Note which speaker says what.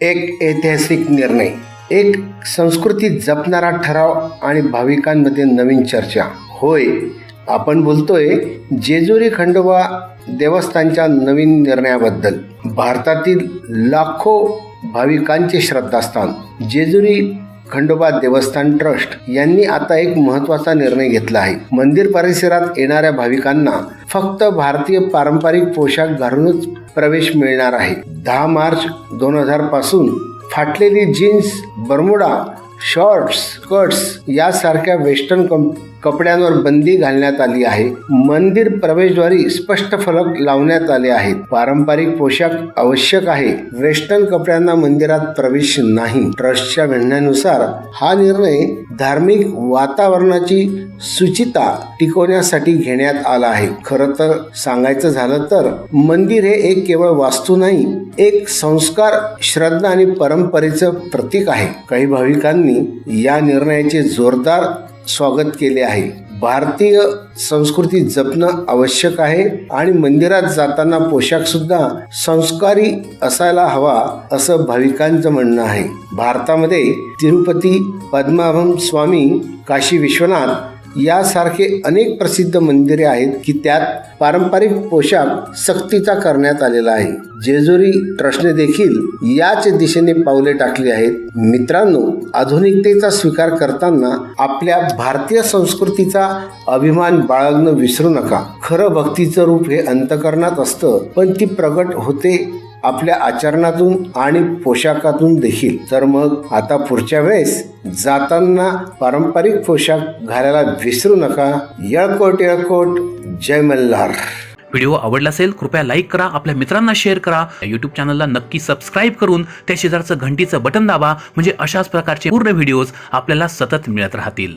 Speaker 1: एक ऐतिहासिक निर्णय एक संस्कृती जपणारा ठराव आणि भाविकांमध्ये नवीन चर्चा. होय आपण बोलतोय जेजुरी खंडोबा देवस्थानच्या नवीन निर्णयाबद्दल. भारतातील लाखो भाविकांचे श्रद्धास्थान जेजुरी खंडोबा देवस्थान ट्रस्ट यांनी आता एक महत्त्वाचा निर्णय घेतला आहे. मंदिर परिसरात येणाऱ्या भाविकांना फक्त भारतीय पारंपरिक पोशाख घालूनच प्रवेश मिळणार आहे. दहा मार्च दोन हजारपासून फाटलेली जीन्स बर्मुडा शॉर्ट्स स्कर्ट्स यासारख्या वेस्टर्न कपड्यांवर बंदी घालण्यात आली आहे. मंदिर प्रवेशद्वारी स्पष्ट फलक लावण्यात आले आहेत. पारंपरिक पोशाख आवश्यक आहे. वेस्टर्न कपड्यांना मंदिरात प्रवेश नाही. ट्रस्टच्या म्हणण्यानुसार हा निर्णय धार्मिक वातावरणाची सुचिता टिकवण्यासाठी घेण्यात आला आहे. खरं तर सांगायचं झालं तर मंदिर हे एक केवळ वास्तू नाही एक संस्कार श्रद्धा आणि परंपरेचं प्रतीक आहे. काही भाविकांनी या निर्णयाचे जोरदार स्वागत केले आहे. भारतीय संस्कृती जपणं आवश्यक आहे आणि मंदिरात जाताना पोशाख सुद्धा संस्कारी असायला हवा असं भाविकांचं म्हणणं आहे. भारतामध्ये तिरुपती पद्माभम स्वामी काशी विश्वनाथ यासारखे अनेक प्रसिद्ध मंदिरे आहेत की त्यात पारंपरिक पोशाख सक्तीचा करण्यात आलेला आहे. जेजुरी ट्रस्टने देखील याच दिशेने पावले टाकली आहेत. मित्रांनो आधुनिकतेचा स्वीकार करताना आपल्या भारतीय संस्कृतीचा अभिमान बाळगणं विसरू नका. खरं भक्तीचं रूप हे अंतकरणात असतं पण ती प्रगट होते आपल्या आचरणातून आणि पोशाखातून देखील. तर मग आता पुढच्या वेळेस जाताना पारंपरिक पोशाख घालायला विसरू नका. येळकोट येळकोट. जय मल्हार.
Speaker 2: व्हिडिओ आवडला असेल कृपया लाईक करा आपल्या मित्रांना शेअर करा. यूट्यूब चॅनलला नक्की सबस्क्राईब करून त्या शेजारचं घंटीचं बटन दाबा म्हणजे अशाच प्रकारचे पूर्ण व्हिडिओज आपल्याला सतत मिळत राहतील.